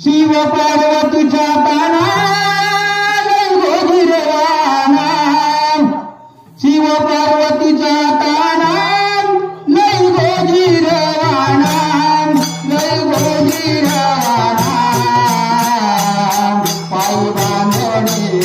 शिव पार्वतीच्या ताना शिव पार्वतीच्या ताना लय गोजी राणा लय गोजी राणा पाय बांधणी